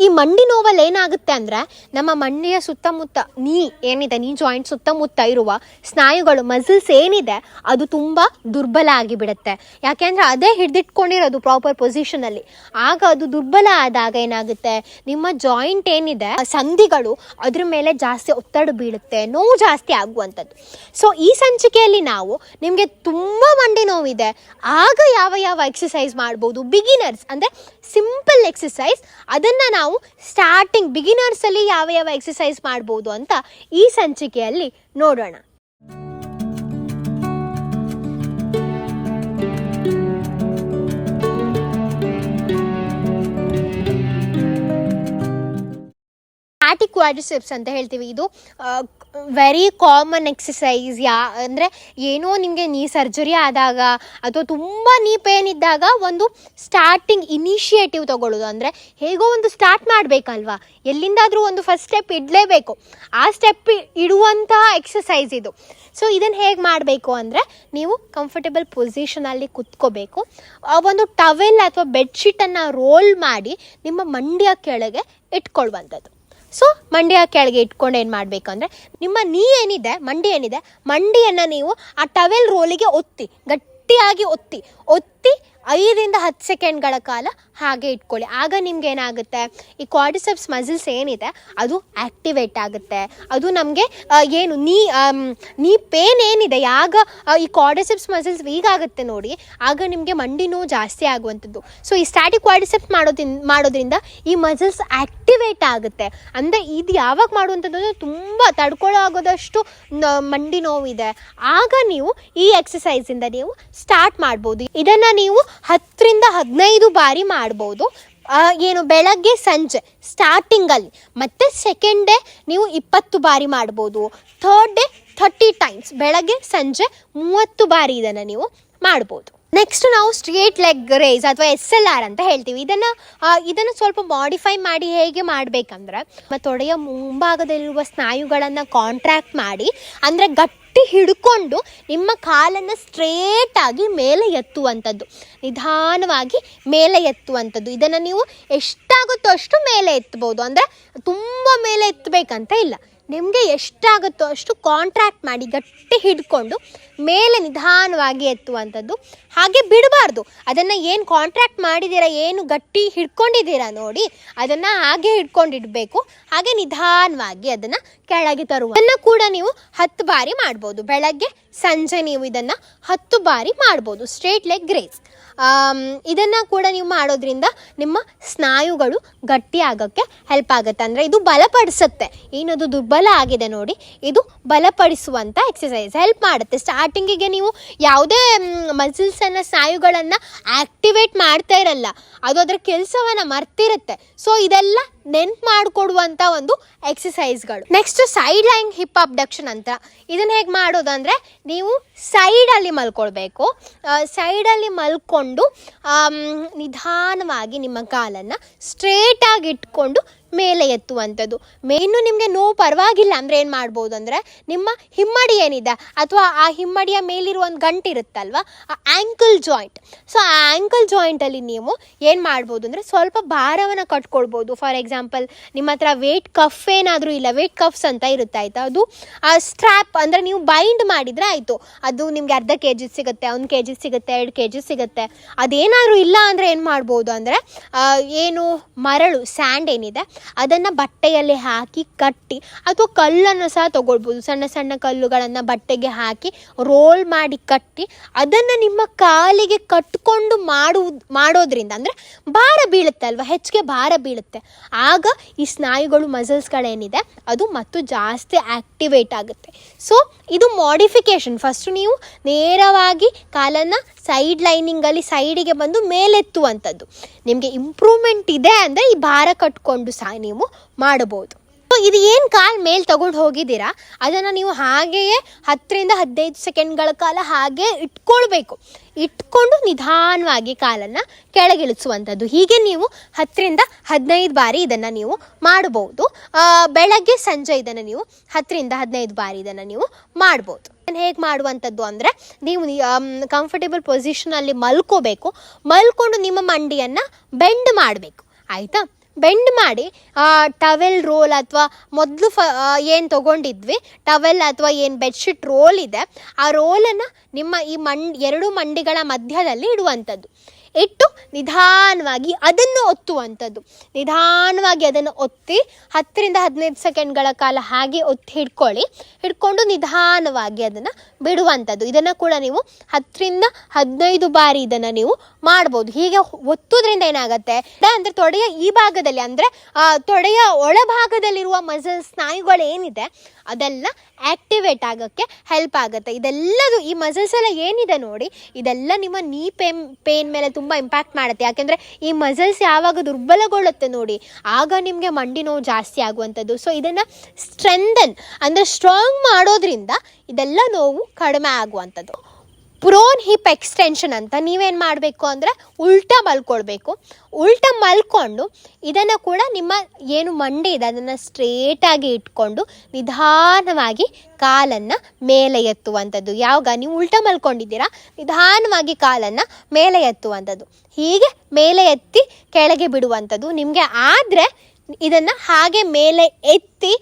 ಈ ಮಂಡಿ ನೋವಲ್ಲಿ ಏನಾಗುತ್ತೆ ಅಂದರೆ ನಮ್ಮ ಮಂಡಿಯ ಸುತ್ತಮುತ್ತ ನೀ ಏನಿದೆ, ನೀ ಜಾಯಿಂಟ್ ಸುತ್ತಮುತ್ತ ಇರುವ ಸ್ನಾಯುಗಳು ಮಸಲ್ಸ್ ಏನಿದೆ, ಅದು ತುಂಬ ದುರ್ಬಲ ಆಗಿಬಿಡುತ್ತೆ. ಯಾಕೆಂದರೆ ಅದೇ ಹಿಡಿದಿಟ್ಕೊಂಡಿರೋದು ಪ್ರಾಪರ್ ಪೊಸಿಷನಲ್ಲಿ ಆಗ ಅದು ದುರ್ಬಲ ಆದಾಗ ಏನಾಗುತ್ತೆ? ನಿಮ್ಮ ಜಾಯಿಂಟ್ ಏನಿದೆ, ಸಂಧಿಗಳು ಅದ್ರ ಮೇಲೆ ಜಾಸ್ತಿ ಒತ್ತಡ ಬೀಳುತ್ತೆ, ನೋವು ಜಾಸ್ತಿ ಆಗುವಂಥದ್ದು. ಸೊ ಈ ಸಂಚಿಕೆಯಲ್ಲಿ ನಾವು ನಿಮಗೆ ತುಂಬ ಮಂಡಿ ನೋವಿದೆ. ಆಗ ಯಾವ ಯಾವ ಎಕ್ಸಸೈಸ್ ಮಾಡ್ಬೋದು? ಬಿಗಿನರ್ಸ್ ಅಂದರೆ ಸಿಂಪಲ್ ಎಕ್ಸಸೈಸ್ ಅದನ್ನು ನಾವು ಸ್ಟಾರ್ಟಿಂಗ್ ಬಿಗಿನರ್ಸಲ್ಲಿ ಯಾವ ಯಾವ ಎಕ್ಸಸೈಸ್ ಮಾಡ್ಬೋದು ಅಂತ ಈ ಸಂಚಿಕೆಯಲ್ಲಿ ನೋಡೋಣ. ಸ್ಟ್ಯಾಟಿಕ್ ಕ್ವಾಡ್ರಿಸೆಪ್ಸ್ ಅಂತ ಹೇಳ್ತೀವಿ. ಇದು ವೆರಿ ಕಾಮನ್ ಎಕ್ಸಸೈಸ್ ಯಾ, ಅಂದರೆ ಏನೋ ನಿಮಗೆ ನೀ ಸರ್ಜರಿ ಆದಾಗ ಅಥವಾ ತುಂಬ ನೀ ಪೇನ್ ಇದ್ದಾಗ ಒಂದು ಸ್ಟಾರ್ಟಿಂಗ್ ಇನಿಷಿಯೇಟಿವ್ ತಗೊಳ್ಳೋದು. ಅಂದರೆ ಹೇಗೋ ಒಂದು ಸ್ಟಾರ್ಟ್ ಮಾಡಬೇಕಲ್ವಾ? ಎಲ್ಲಿಂದಾದರೂ ಒಂದು ಫಸ್ಟ್ ಸ್ಟೆಪ್ ಇಡಲೇಬೇಕು. ಆ ಸ್ಟೆಪ್ ಇಡುವಂತಹ ಎಕ್ಸಸೈಸ್ ಇದು. ಸೊ ಇದನ್ನು ಹೇಗೆ ಮಾಡಬೇಕು ಅಂದರೆ ನೀವು ಕಂಫರ್ಟೇಬಲ್ ಪೊಸಿಷನಲ್ಲಿ ಕುತ್ಕೋಬೇಕು. ಒಂದು ಟವೆಲ್ ಅಥವಾ ಬೆಡ್ಶೀಟನ್ನು ರೋಲ್ ಮಾಡಿ ನಿಮ್ಮ ಮಂಡಿಯ ಕೆಳಗೆ ಇಟ್ಕೊಳ್ಳುವಂಥದ್ದು ಸೊ ಮಂಡಿಯ ಕೆಳಗೆ ಇಟ್ಕೊಂಡು ಏನು ಮಾಡಬೇಕಂದ್ರೆ ನಿಮ್ಮ ನೀ ಏನಿದೆ, ಮಂಡಿ ಏನಿದೆ, ಮಂಡಿಯನ್ನು ನೀವು ಆ ಟವೆಲ್ ರೋಲಿಗೆ ಒತ್ತಿ, ಗಟ್ಟಿಯಾಗಿ ಒತ್ತಿ ಒತ್ತಿ ಐದರಿಂದ ಹತ್ತು ಸೆಕೆಂಡ್ಗಳ ಕಾಲ ಹಾಗೆ ಇಟ್ಕೊಳ್ಳಿ. ಆಗ ನಿಮ್ಗೆ ಏನಾಗುತ್ತೆ? ಈ ಕ್ವಾಡಿಸೆಪ್ಸ್ ಮಸಲ್ಸ್ ಏನಿದೆ, ಅದು ಆ್ಯಕ್ಟಿವೇಟ್ ಆಗುತ್ತೆ. ಅದು ನಮಗೆ ಏನು, ನೀ ನೀ ಪೇನ್ ಏನಿದೆ ಯಾಗ ಈ ಕ್ವಾಡಿಸೆಪ್ಸ್ ಮಸಲ್ಸ್ ವೀಕ್ ಆಗುತ್ತೆ ನೋಡಿ, ಆಗ ನಿಮಗೆ ಮಂಡಿ ನೋವು ಜಾಸ್ತಿ ಆಗುವಂಥದ್ದು. ಸೊ ಈ ಸ್ಟ್ಯಾಟಿಕ್ ಕ್ವಾಡಿಸೆಪ್ಸ್ ಮಾಡೋದ್ರಿಂದ ಮಾಡೋದ್ರಿಂದ ಈ ಮಸಿಲ್ಸ್ ಆ್ಯಕ್ಟಿವೇಟ್ ಆಗುತ್ತೆ. ಅಂದರೆ ಇದು ಯಾವಾಗ ಮಾಡುವಂಥದ್ದು ತುಂಬ ತಡ್ಕೊಳ್ಳೋ ಆಗೋದಷ್ಟು ಮಂಡಿ ನೋವಿದೆ ಆಗ ನೀವು ಈ ಎಕ್ಸಸೈಸಿಂದ ನೀವು ಸ್ಟಾರ್ಟ್ ಮಾಡ್ಬೋದು. ಇದನ್ನು ನೀವು ಹತ್ತರಿಂದ ಹದಿನೈದು ಬಾರಿ ಮಾಡ್ಬೋದು. ಏನು ಬೆಳಗ್ಗೆ, ಸಂಜೆ ಸ್ಟಾರ್ಟಿಂಗಲ್ಲಿ ಮತ್ತು ಸೆಕೆಂಡ್ ಡೇ ನೀವು ಇಪ್ಪತ್ತು ಬಾರಿ ಮಾಡ್ಬೋದು. ಥರ್ಡ್ ಡೇ ಥರ್ಟಿ ಟೈಮ್ಸ್ ಬೆಳಗ್ಗೆ, ಸಂಜೆ ಮೂವತ್ತು ಬಾರಿ ಇದನ್ನು ನೀವು ಮಾಡ್ಬೋದು. ನೆಕ್ಸ್ಟ್ ನಾವು ಸ್ಟ್ರೇಟ್ ಲೆಗ್ ರೇಸ್ ಅಥವಾ ಎಸ್ ಎಲ್ ಆರ್ ಅಂತ ಹೇಳ್ತೀವಿ. ಇದನ್ನು ಇದನ್ನು ಸ್ವಲ್ಪ ಮಾಡಿಫೈ ಮಾಡಿ ಹೇಗೆ ಮಾಡಬೇಕಂದ್ರೆ ತೊಡೆಯ ಮುಂಭಾಗದಲ್ಲಿರುವ ಸ್ನಾಯುಗಳನ್ನು ಕಾಂಟ್ರಾಕ್ಟ್ ಮಾಡಿ, ಅಂದರೆ ಗಟ್ಟಿ ಹಿಡ್ಕೊಂಡು ನಿಮ್ಮ ಕಾಲನ್ನು ಸ್ಟ್ರೇಟಾಗಿ ಮೇಲೆ ಎತ್ತುವಂಥದ್ದು. ನಿಧಾನವಾಗಿ ಮೇಲೆ ಎತ್ತುವಂಥದ್ದು. ಇದನ್ನು ನೀವು ಎಷ್ಟಾಗುತ್ತೋ ಅಷ್ಟು ಮೇಲೆ ಎತ್ತಬಹುದು ಅಂದರೆ ತುಂಬ ಮೇಲೆ ಎತ್ತಬೇಕಂತ ಇಲ್ಲ. ನಿಮಗೆ ಎಷ್ಟಾಗುತ್ತೋ ಅಷ್ಟು ಕಾಂಟ್ರಾಕ್ಟ್ ಮಾಡಿ ಗಟ್ಟಿ ಹಿಡ್ಕೊಂಡು ಮೇಲೆ ನಿಧಾನವಾಗಿ ಎತ್ತುವಂಥದ್ದು. ಹಾಗೆ ಬಿಡಬಾರ್ದು. ಅದನ್ನು ಏನು ಕಾಂಟ್ರಾಕ್ಟ್ ಮಾಡಿದ್ದೀರಾ, ಏನು ಗಟ್ಟಿ ಹಿಡ್ಕೊಂಡಿದ್ದೀರಾ ನೋಡಿ ಅದನ್ನು ಹಾಗೆ ಹಿಡ್ಕೊಂಡಿಡಬೇಕು. ಹಾಗೆ ನಿಧಾನವಾಗಿ ಅದನ್ನು ಕೆಳಗೆ ತರುವ ಅದನ್ನು ಕೂಡ ನೀವು ಹತ್ತು ಬಾರಿ ಮಾಡ್ಬೋದು. ಬೆಳಗ್ಗೆ, ಸಂಜೆ ನೀವು ಇದನ್ನು ಹತ್ತು ಬಾರಿ ಮಾಡ್ಬೋದು. ಸ್ಟ್ರೇಟ್ ಲೆಗ್ ರೇಸ್ ಇದನ್ನು ಕೂಡ ನೀವು ಮಾಡೋದ್ರಿಂದ ನಿಮ್ಮ ಸ್ನಾಯುಗಳು ಗಟ್ಟಿ ಆಗೋಕ್ಕೆ ಹೆಲ್ಪ್ ಆಗುತ್ತೆ. ಅಂದರೆ ಇದು ಬಲಪಡಿಸುತ್ತೆ. ಏನದು ದುರ್ಬಲ ಆಗಿದೆ ನೋಡಿ. ಇದು ಬಲಪಡಿಸುವಂಥ ಎಕ್ಸಸೈಸ್ ಹೆಲ್ಪ್ ಮಾಡುತ್ತೆ. ಸ್ಟಾರ್ಟಿಂಗಿಗೆ ನೀವು ಯಾವುದೇ ಮಸಿಲ್ಸನ್ನು ಸ್ನಾಯುಗಳನ್ನು ಆ್ಯಕ್ಟಿವೇಟ್ ಮಾಡ್ತಾ ಇರಲ್ಲ. ಅದು ಅದರ ಕೆಲಸವನ್ನು ಮರ್ತಿರುತ್ತೆ. ಸೊ ಇದೆಲ್ಲ ನೆನ್ಪು ಮಾಡಿಕೊಡುವಂಥ ಒಂದು ಎಕ್ಸಸೈಸ್ಗಳು next side line hip abduction ಅಂತ. ಇದನ್ನು ಹೇಗೆ ಮಾಡೋದು ಅಂದರೆ, ನೀವು ಸೈಡಲ್ಲಿ ಮಲ್ಕೊಳ್ಬೇಕು. ಸೈಡಲ್ಲಿ ಮಲ್ಕೊಂಡು ನಿಧಾನವಾಗಿ ನಿಮ್ಮ ಕಾಲನ್ನು ಸ್ಟ್ರೇಟಾಗಿ ಇಟ್ಕೊಂಡು ಮೇಲೆ ಎತ್ತುವಂಥದ್ದು. ಮೇನು ನಿಮಗೆ ನೋವು ಪರವಾಗಿಲ್ಲ ಅಂದರೆ ಏನು ಮಾಡ್ಬೋದು ಅಂದರೆ ನಿಮ್ಮ ಹಿಮ್ಮಡಿ ಏನಿದೆ, ಅಥವಾ ಆ ಹಿಮ್ಮಡಿಯ ಮೇಲಿರುವ ಒಂದು ಗಂಟು ಇರುತ್ತಲ್ವ ಆ ಆ್ಯಂಕಲ್ ಜಾಯಿಂಟ್ ಸೊ ಆ ಆ್ಯಂಕಲ್ ಜಾಯಿಂಟಲ್ಲಿ ನೀವು ಏನು ಮಾಡ್ಬೋದು ಅಂದರೆ ಸ್ವಲ್ಪ ಭಾರವನ್ನು ಕಟ್ಕೊಳ್ಬೋದು. ಫಾರ್ ಎಕ್ಸಾಂಪಲ್ ನಿಮ್ಮ ಹತ್ರ ವೇಟ್ ಕಫ್ ಏನಾದರೂ ಇಲ್ಲ ವೇಟ್ ಕಫ್ಸ್ ಅಂತ ಇರುತ್ತೆ ಆಯಿತಾ? ಅದು, ಆ ಸ್ಟ್ರ್ಯಾಪ್ ಅಂದರೆ ನೀವು ಬೈಂಡ್ ಮಾಡಿದರೆ ಆಯಿತು. ಅದು ನಿಮಗೆ ಅರ್ಧ ಕೆ ಜಿ ಸಿಗುತ್ತೆ, ಒಂದು ಕೆ ಜಿ ಸಿಗುತ್ತೆ, ಎರಡು ಕೆ ಜಿ ಸಿಗುತ್ತೆ. ಅದೇನಾದರೂ ಇಲ್ಲ ಅಂದರೆ ಏನು ಮಾಡ್ಬೋದು ಅಂದರೆ ಏನು ಮರಳು ಸ್ಯಾಂಡ್ ಏನಿದೆ ಅದನ್ನು ಬಟ್ಟೆಯಲ್ಲಿ ಹಾಕಿ ಕಟ್ಟಿ ಅಥವಾ ಕಲ್ಲನ್ನು ಸಹ ತಗೊಳ್ಬೋದು. ಸಣ್ಣ ಸಣ್ಣ ಕಲ್ಲುಗಳನ್ನು ಬಟ್ಟೆಗೆ ಹಾಕಿ ರೋಲ್ ಮಾಡಿ ಕಟ್ಟಿ ಅದನ್ನು ನಿಮ್ಮ ಕಾಲಿಗೆ ಕಟ್ಕೊಂಡು ಮಾಡುವುದು, ಮಾಡೋದ್ರಿಂದ ಅಂದರೆ ಭಾರ ಬೀಳುತ್ತೆ ಅಲ್ವಾ? ಹೆಚ್ಚಿಗೆ ಭಾರ ಬೀಳುತ್ತೆ. ಆಗ ಈ ಸ್ನಾಯುಗಳು ಮಸಲ್ಸ್ಗಳೇನಿದೆ ಅದು ಮತ್ತು ಜಾಸ್ತಿ ಆಕ್ಟಿವೇಟ್ ಆಗುತ್ತೆ. ಸೊ ಇದು ಮಾಡಿಫಿಕೇಶನ್ ಫಸ್ಟ್ ನೀವು ನೇರವಾಗಿ ಕಾಲನ್ನು ಸೈಡ್ ಲೈನಿಂಗಲ್ಲಿ ಸೈಡಿಗೆ ಬಂದು ಮೇಲೆತ್ತುವಂಥದ್ದು. ನಿಮಗೆ ಇಂಪ್ರೂವ್ಮೆಂಟ್ ಇದೆ ಅಂದರೆ ಈ ಭಾರ ಕಟ್ಕೊಂಡು ಸಹ ನೀವು ಮಾಡಬಹುದು. ಇದು ಏನು ಕಾಲ್ ಮೇಲೆ ತಗೊಂಡು ಹೋಗಿದ್ದೀರಾ? ಅದನ್ನು ನೀವು ಹಾಗೆಯೇ ಹತ್ತರಿಂದ ಹದಿನೈದು ಸೆಕೆಂಡ್ಗಳ ಕಾಲ ಹಾಗೆ ಇಟ್ಕೊಳ್ಬೇಕು. ಇಟ್ಕೊಂಡು ನಿಧಾನವಾಗಿ ಕಾಲನ್ನು ಕೆಳಗಿಳಿಸುವಂಥದ್ದು. ಹೀಗೆ ನೀವು ಹತ್ತರಿಂದ ಹದಿನೈದು ಬಾರಿ ಇದನ್ನು ನೀವು ಮಾಡಬಹುದು. ಬೆಳಗ್ಗೆ ಸಂಜೆ ಇದನ್ನು ನೀವು ಹತ್ತರಿಂದ ಹದಿನೈದು ಬಾರಿ ಇದನ್ನು ನೀವು ಮಾಡ್ಬೋದು ಹೇಗೆ ಮಾಡುವಂಥದ್ದು ಅಂದರೆ, ನೀವು ಕಂಫರ್ಟೇಬಲ್ ಪೊಸಿಷನಲ್ಲಿ ಮಲ್ಕೋಬೇಕು. ಮಲ್ಕೊಂಡು ನಿಮ್ಮ ಮಂಡಿಯನ್ನು ಬೆಂಡ್ ಮಾಡಬೇಕು. ಆಯಿತಾ? ಬೆಂಡ್ ಮಾಡಿ ಟವೆಲ್ ರೋಲ್ ಅಥವಾ ಮೊದಲು ಫ ಏನು ತೊಗೊಂಡಿದ್ವಿ ಟವೆಲ್ ಅಥವಾ ಏನು ಬೆಡ್ಶೀಟ್ ರೋಲ್ ಇದೆ, ಆ ರೋಲನ್ನು ನಿಮ್ಮ ಈ ಮಂಡ್, ಎರಡು ಮಂಡಿಗಳ ಮಧ್ಯದಲ್ಲಿ ಇಡುವಂಥದ್ದು. ಇಟ್ಟು ನಿಧಾನವಾಗಿ ಅದನ್ನು ಒತ್ತುವಂಥದ್ದು. ನಿಧಾನವಾಗಿ ಅದನ್ನು ಒತ್ತಿ ಹತ್ತರಿಂದ ಹದಿನೈದು ಸೆಕೆಂಡ್ಗಳ ಕಾಲ ಹಾಗೆ ಒತ್ತಿ ಹಿಡ್ಕೊಳ್ಳಿ. ಹಿಡ್ಕೊಂಡು ನಿಧಾನವಾಗಿ ಅದನ್ನು ಬಿಡುವಂಥದ್ದು. ಇದನ್ನು ಕೂಡ ನೀವು ಹತ್ತರಿಂದ ಹದಿನೈದು ಬಾರಿ ಇದನ್ನು ನೀವು ಮಾಡ್ಬೋದು. ಹೀಗೆ ಒತ್ತೋದ್ರಿಂದ ಏನಾಗುತ್ತೆ? ಅಂದರೆ ತೊಡೆಯ ಈ ಭಾಗದಲ್ಲಿ ಅಂದರೆ ತೊಡೆಯ ಒಳಭಾಗದಲ್ಲಿರುವ ಮಸಲ್ ಸ್ನಾಯುಗಳು ಏನಿದೆ ಅದೆಲ್ಲ ಆ್ಯಕ್ಟಿವೇಟ್ ಆಗೋಕ್ಕೆ ಹೆಲ್ಪ್ ಆಗುತ್ತೆ. ಇದೆಲ್ಲದು ಈ ಮಸಲ್ಸ್ ಎಲ್ಲ ಏನಿದೆ ನೋಡಿ, ಇದೆಲ್ಲ ನಿಮ್ಮ ನೀ ಪೇನ್ ಪೇನ್ ಮೇಲೆ ತುಂಬ ಇಂಪ್ಯಾಕ್ಟ್ ಮಾಡುತ್ತೆ. ಯಾಕೆಂದರೆ ಈ ಮಸಲ್ಸ್ ಯಾವಾಗ ದುರ್ಬಲಗೊಳ್ಳುತ್ತೆ ನೋಡಿ, ಆಗ ನಿಮಗೆ ಮಂಡಿ ನೋವು ಜಾಸ್ತಿ ಆಗುವಂಥದ್ದು. ಸೊ ಇದನ್ನು ಸ್ಟ್ರೆಂದನ್ ಅಂದರೆ ಸ್ಟ್ರಾಂಗ್ ಮಾಡೋದ್ರಿಂದ ಇದೆಲ್ಲ ನೋವು ಕಡಿಮೆ ಆಗುವಂಥದ್ದು. ಪ್ರೋನ್ ಹಿಪ್ ಎಕ್ಸ್ಟೆನ್ಷನ್ ಅಂತ ನೀವೇನು ಮಾಡಬೇಕು ಅಂದರೆ ಉಲ್ಟಾ ಮಲ್ಕೊಳ್ಬೇಕು. ಉಲ್ಟಾ ಮಲ್ಕೊಂಡು ಇದನ್ನು ಕೂಡ ನಿಮ್ಮ ಏನು ಮಂಡಿ ಇದೆ, ಅದನ್ನು ಸ್ಟ್ರೇಟಾಗಿ ಇಟ್ಕೊಂಡು ನಿಧಾನವಾಗಿ ಕಾಲನ್ನು ಮೇಲೆ ಎತ್ತುವಂಥದ್ದು. ಯಾವಾಗ ನೀವು ಉಲ್ಟಾ ಮಲ್ಕೊಂಡಿದ್ದೀರಾ, ನಿಧಾನವಾಗಿ ಕಾಲನ್ನು ಮೇಲೆ ಎತ್ತುವಂಥದ್ದು. ಹೀಗೆ ಮೇಲೆ ಎತ್ತಿ ಕೆಳಗೆ ಬಿಡುವಂಥದ್ದು. ನಿಮಗೆ ಆದರೆ ಇದನ್ನು ಹಾಗೆ ಮೇಲೆ ಎತ್ತಿ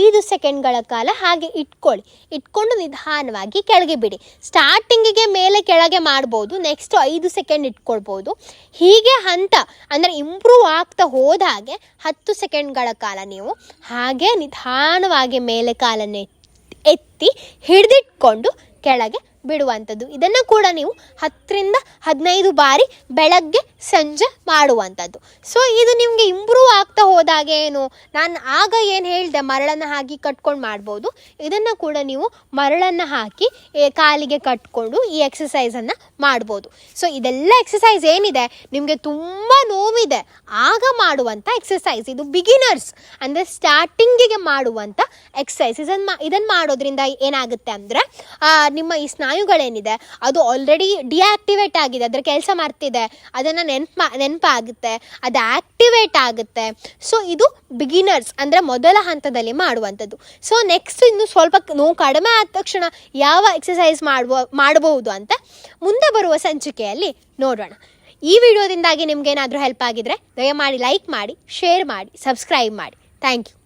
ಐದು ಸೆಕೆಂಡ್ಗಳ ಕಾಲ ಹಾಗೆ ಇಟ್ಕೊಳ್ಳಿ. ಇಟ್ಕೊಂಡು ನಿಧಾನವಾಗಿ ಕೆಳಗೆ ಬಿಡಿ. ಸ್ಟಾರ್ಟಿಂಗಿಗೆ ಮೇಲೆ ಕೆಳಗೆ ಮಾಡ್ಬೋದು ನೆಕ್ಸ್ಟ್ ಐದು ಸೆಕೆಂಡ್ ಇಟ್ಕೊಳ್ಬೋದು. ಹೀಗೆ ಹಂತ, ಅಂದರೆ ಇಂಪ್ರೂವ್ ಆಗ್ತಾ ಹೋದಾಗೆ ಹತ್ತು ಸೆಕೆಂಡ್ಗಳ ಕಾಲ ನೀವು ಹಾಗೆ ನಿಧಾನವಾಗಿ ಮೇಲೆ ಕಾಲನ್ನು ಎತ್ತಿ ಹಿಡಿದಿಟ್ಕೊಂಡು ಕೆಳಗೆ ಬಿಡುವಂಥದ್ದು. ಇದನ್ನು ಕೂಡ ನೀವು ಹತ್ತರಿಂದ ಹದಿನೈದು ಬಾರಿ ಬೆಳಗ್ಗೆ, ಸಂಜೆ ಮಾಡುವಂಥದ್ದು. ಸೊ ಇದು ನಿಮಗೆ ಇಂಪ್ರೂವ್ ಆಗ್ತಾ ಹೋದಾಗ ಏನು? ನಾನು ಆಗ ಏನು ಹೇಳಿದೆ? ಮರಳನ್ನು ಹಾಕಿ ಕಟ್ಕೊಂಡು ಮಾಡ್ಬೋದು. ಇದನ್ನು ಕೂಡ ನೀವು ಮರಳನ್ನು ಹಾಕಿ ಕಾಲಿಗೆ ಕಟ್ಕೊಂಡು ಈ ಎಕ್ಸಸೈಸನ್ನು ಮಾಡ್ಬೋದು. ಸೊ ಇದೆಲ್ಲ ಎಕ್ಸಸೈಸ್ ಏನಿದೆ? ನಿಮಗೆ ತುಂಬ ನೋವಿದೆ. ಆಗ ಮಾಡುವಂಥ ಎಕ್ಸಸೈಸ್ ಇದು ಬಿಗಿನರ್ಸ್ ಅಂದರೆ ಸ್ಟಾರ್ಟಿಂಗಿಗೆ ಮಾಡುವಂಥ ಎಕ್ಸಸೈಸ್ ಇದನ್ನು ಮಾ ಇದನ್ನು ಮಾಡೋದ್ರಿಂದ ಏನಾಗುತ್ತೆ ಅಂದರೆ ನಿಮ್ಮ ಈ ಸ್ನಾಯುಗಳೇನಿದೆ, ಅದು ಆಲ್ರೆಡಿ ಡಿಆಕ್ಟಿವೇಟ್ ಆಗಿದೆ. ಅದರ ಕೆಲಸ ಮಾಡ್ತಿದೆ. ಅದನ್ನು ನೆನಪು ನೆನಪಾಗುತ್ತೆ. ಅದು ಆ್ಯಕ್ಟಿವೇಟ್ ಆಗುತ್ತೆ. ಸೊ ಇದು ಬಿಗಿನರ್ಸ್ ಅಂದರೆ ಮೊದಲ ಹಂತದಲ್ಲಿ ಮಾಡುವಂಥದ್ದು. ಸೊ ನೆಕ್ಸ್ಟ್ ಇನ್ನು ಸ್ವಲ್ಪ ನೋವು ಕಡಿಮೆ ಆದ ತಕ್ಷಣ ಯಾವ ಎಕ್ಸಸೈಸ್ ಮಾಡುವ ಮಾಡಬಹುದು ಅಂತ ಮುಂದೆ ಬರುವ ಸಂಚಿಕೆಯಲ್ಲಿ ನೋಡೋಣ. ಈ ವಿಡಿಯೋದಿಂದಾಗಿ ನಿಮ್ಗೇನಾದರೂ ಹೆಲ್ಪ್ ಆಗಿದ್ರೆ ದಯಮಾಡಿ ಲೈಕ್ ಮಾಡಿ ಶೇರ್ ಮಾಡಿ ಸಬ್ಸ್ಕ್ರೈಬ್ ಮಾಡಿ. Thank you